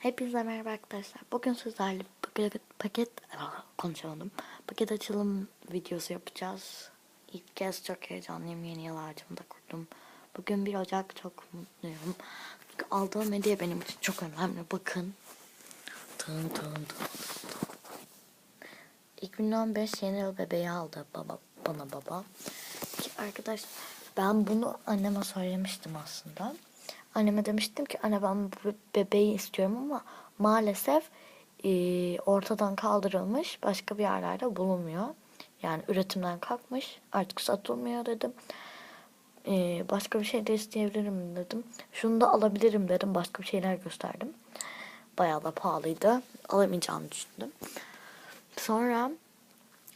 Hepinize merhaba arkadaşlar. Bugün sizlerle paket, paket konuşamadım. Paket açılım videosu yapacağız. İlk kez çok heyecanlıyım. Yeni yıl ağacımı kurdum. Bugün 1 Ocak çok mutluyum. Çünkü aldığım hediye benim için çok önemli. Bakın. Tın tın tın tın. 2015 yeni yıl bebeği aldı baba bana baba. Ki arkadaş ben bunu anneme söylemiştim aslında. Anneme demiştim ki anne ben bebeği istiyorum ama maalesef e, ortadan kaldırılmış başka bir yerlerde bulunmuyor. Yani üretimden kalkmış artık satılmıyor dedim. E, başka bir şey de isteyebilirim dedim. Şunu da alabilirim dedim. Başka bir şeyler gösterdim. Bayağı da pahalıydı. Alamayacağımı düşündüm. Sonra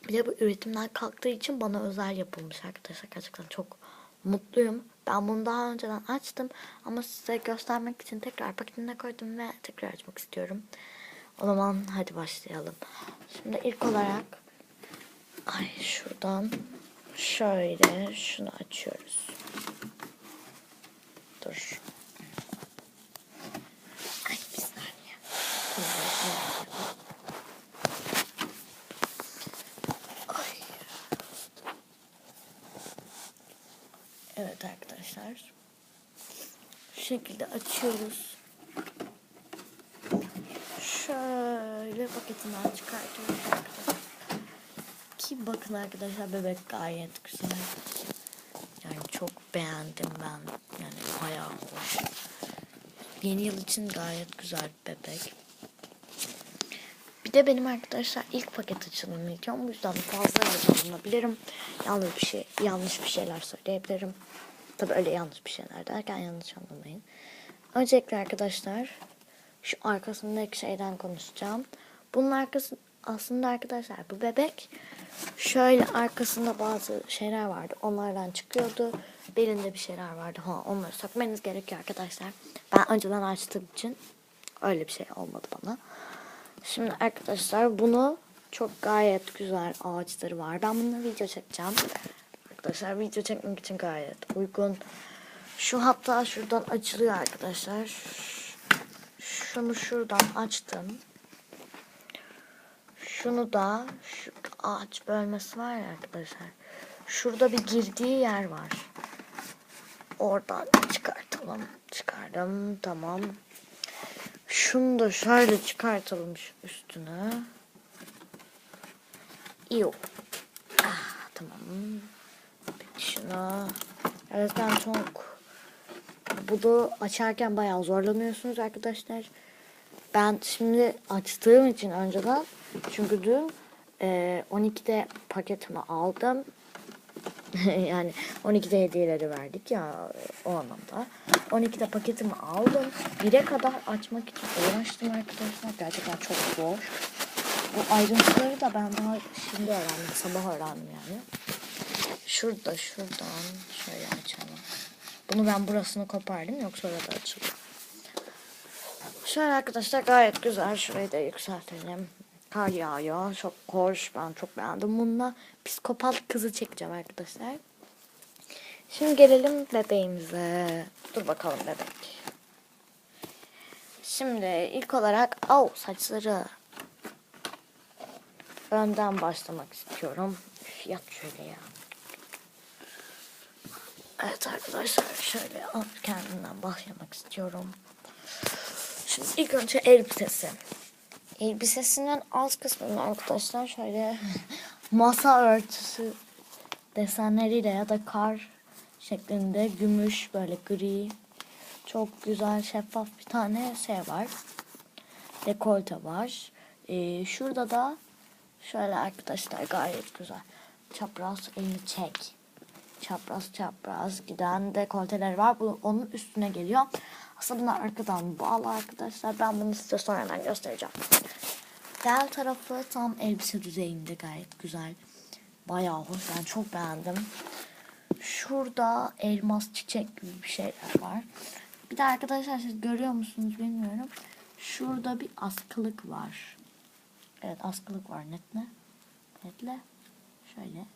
bir de bu üretimden kalktığı için bana özel yapılmış arkadaşlar. Gerçekten çok mutluyum. Ben bunu daha önceden açtım ama size göstermek için tekrar paketine koydum ve tekrar açmak istiyorum. O zaman hadi başlayalım. Şimdi ilk olarak ay şuradan şöyle şunu açıyoruz. Dur. Ay bir saniye. Ay. Evet arkadaşlar. Şu şekilde açıyoruz. Şöyle paketinden çıkartıyoruz arkadaşlar. Ki bakın arkadaşlar bebek gayet güzel. Yani çok beğendim ben. Yani bayağı hoş. Yeni yıl için gayet güzel bir bebek. De benim arkadaşlar ilk paket açılımı videom. Bu yüzden fazla heyecanlanabilirim. Yanlış bir şey, yanlış bir şeyler söyleyebilirim. Tabii öyle yanlış bir şeyler derken yanlış anlamayın. Öncelikle arkadaşlar şu arkasındaki şeyden konuşacağım. Bunun arkası aslında arkadaşlar bu bebek şöyle arkasında bazı şeyler vardı. Onlardan çıkıyordu. Belinde bir şeyler vardı. Ha, onları sökmeniz gerekiyor arkadaşlar. Ben önceden açtığım için öyle bir şey olmadı bana. Şimdi arkadaşlar bunu çok gayet güzel ağaçları var. Ben bunu video çekeceğim. Arkadaşlar video çekmek için gayet uygun. Şu hatta şuradan açılıyor arkadaşlar. Şunu şuradan açtım. Şunu da şu ağaç bölmesi var ya arkadaşlar. Şurada bir girdiği yer var. Oradan çıkartalım. Çıkardım. Tamam. Şunu da şöyle çıkartalım üstüne. Oldu. Ah, tamam. Şuna. Ben çok bunu açarken bayağı zorlanıyorsunuz arkadaşlar. Ben şimdi açtığım için önceden çünkü dün e, 12'de paketimi aldım. yani 12'de hediyeleri verdik ya o anlamda. 12'de paketimi aldım. 1'e kadar açmak için uğraştım arkadaşlar. Gerçekten çok zor. Bu ayrıntıları da ben daha şimdi öğrendim. Sabah öğrendim yani. Şurada şuradan şöyle açalım. Bunu ben burasını kopardım yoksa orada açılıyor. Şöyle arkadaşlar gayet güzel. Şurayı da yükseltelim. Kar yağıyor. Çok hoş. Ben çok beğendim. Bununla psikopat kızı çekeceğim arkadaşlar. Şimdi gelelim bebeğimize. Dur bakalım bebek. Şimdi ilk olarak au saçları. Önden başlamak istiyorum. Üf, yat şöyle ya. Evet arkadaşlar şöyle alt kendinden başlamak istiyorum. Şimdi ilk önce elbisesi. Elbisesinin alt kısmında arkadaşlar şöyle masa örtüsü desenleriyle ya da kar şeklinde gümüş böyle gri çok güzel şeffaf bir tane şey var. Dekolte var. Ee, şurada da şöyle arkadaşlar gayet güzel. Çapraz elini çek. Çapraz çapraz giden dekolteleri var. Bu onun üstüne geliyor. Aslında bunlar arkadan bağlı arkadaşlar. Ben bunu size sonradan göstereceğim. Bel tarafı tam elbise düzeyinde gayet güzel. Bayağı hoş. Ben çok beğendim. Şurada elmas çiçek gibi bir şeyler var. Bir de arkadaşlar siz görüyor musunuz bilmiyorum. Şurada bir askılık var. Evet askılık var. Netle. Netle. Şöyle.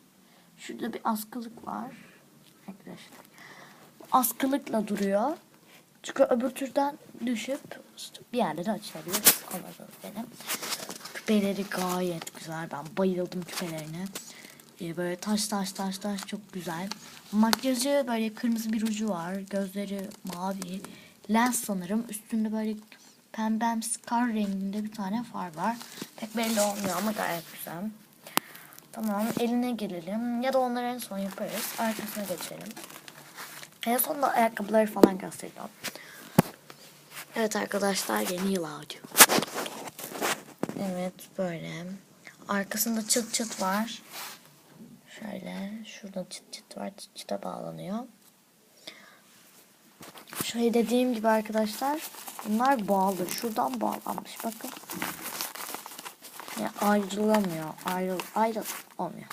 Şurada bir askılık var. Arkadaşlar. Askılıkla duruyor. Çünkü öbür türden düşüp bir yerlere açılabilir. Anladınız beni. Küpeleri gayet güzel. Ben bayıldım küpelerine. Ee, böyle taş taş taş taş çok güzel. Makyajı böyle kırmızı bir ucu var. Gözleri mavi. Lens sanırım. Üstünde böyle pembemsi kar renginde bir tane far var. Pek belli olmuyor ama gayet güzel. Tamam eline gelelim. Ya da onları en son yaparız. Arkasına geçelim. En son da ayakkabıları falan göstereceğim. Evet arkadaşlar yeni yıl ağacı. Evet böyle. Arkasında çıt çıt var. Şöyle şurada çıt çıt var. Çıt çıta bağlanıyor. Şöyle dediğim gibi arkadaşlar bunlar bağlı. Şuradan bağlanmış bakın. Yani ayrılamıyor. Ayrıl, ayrıl olmuyor.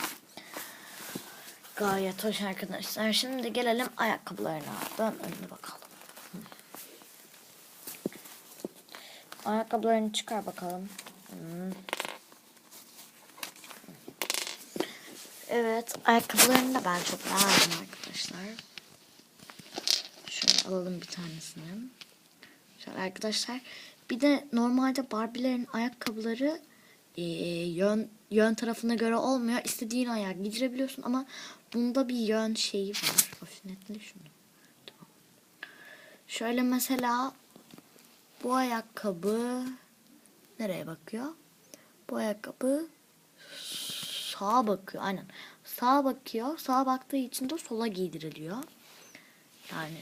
Gayet hoş arkadaşlar. Şimdi gelelim ayakkabılarına. Dön önüne bakalım. Ayakkabılarını çıkar bakalım. Hı. Evet, ayakkabılarını da ben çok beğendim arkadaşlar. Şöyle alalım bir tanesini. Şöyle arkadaşlar. Bir de normalde Barbie'lerin ayakkabıları e, yön yön tarafına göre olmuyor. İstediğin ayağa giydirebiliyorsun ama bunda bir yön şeyi var. Of netle şunu. Tamam. Şöyle mesela bu ayakkabı nereye bakıyor? Bu ayakkabı sağa bakıyor. Aynen. Sağa bakıyor. Sağa baktığı için de sola giydiriliyor. Yani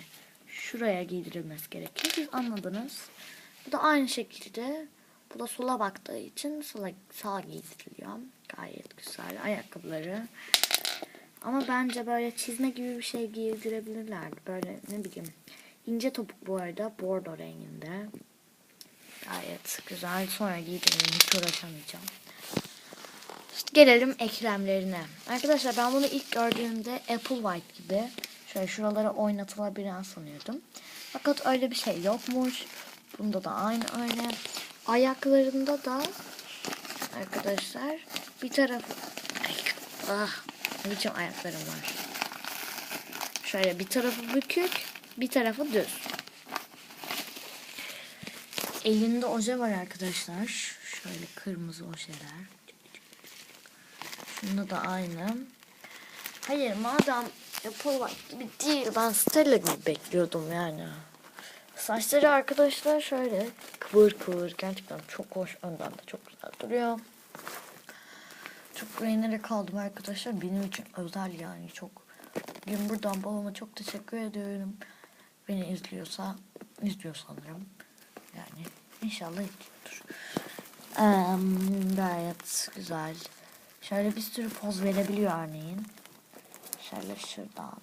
şuraya giydirilmesi gerekiyor. Siz anladınız. Bu da aynı şekilde bu da sola baktığı için sola, sağa giydiriliyor. Gayet güzel ayakkabıları. Ama bence böyle çizme gibi bir şey giydirebilirlerdi. Böyle ne bileyim. ince topuk bu arada. Bordo renginde. Gayet güzel. Sonra giydiririm. Hiç uğraşamayacağım. Gelelim eklemlerine. Arkadaşlar ben bunu ilk gördüğümde Apple White gibi şöyle şuralara oynatılabilen sanıyordum. Fakat öyle bir şey yokmuş. Bunda da aynı öyle. Ayaklarında da arkadaşlar bir tarafı ah ne biçim ayaklarım var. Şöyle bir tarafı bükük, bir tarafı düz. Elinde oje var arkadaşlar. Şöyle kırmızı ojeler. Şunda da aynı. Hayır madem Apple White gibi değil ben Stella gibi bekliyordum yani. Saçları arkadaşlar şöyle kıvır kıvır gerçekten çok hoş önden de çok güzel duruyor. Çok beğenerek kaldım arkadaşlar benim için özel yani çok. Bugün buradan babama çok teşekkür ediyorum. Beni izliyorsa izliyor sanırım. Yani inşallah izliyordur. Ee, gayet güzel. Şöyle bir sürü poz verebiliyor örneğin. Şöyle şuradan.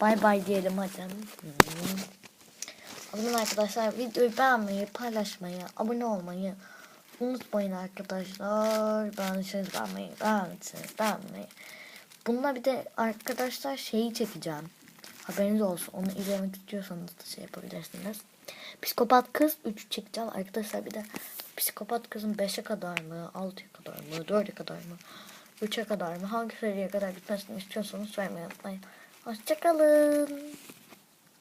Bay bay diyelim. Hmm. O zaman arkadaşlar videoyu beğenmeyi, paylaşmayı, abone olmayı unutmayın arkadaşlar. Beğendiyseniz beğenmeyi, beğendiyseniz beğenmeyi. Bununla bir de arkadaşlar şeyi çekeceğim. Haberiniz olsun. Onu izlemek istiyorsanız da şey yapabilirsiniz. Psikopat kız 3 çekeceğim. Arkadaşlar bir de psikopat kızın 5'e kadar mı, 6'ya kadar mı, 4'e kadar mı, 3'e kadar mı, hangi seriye kadar gitmesini istiyorsanız söylemeyi unutmayın. Hoşçakalın.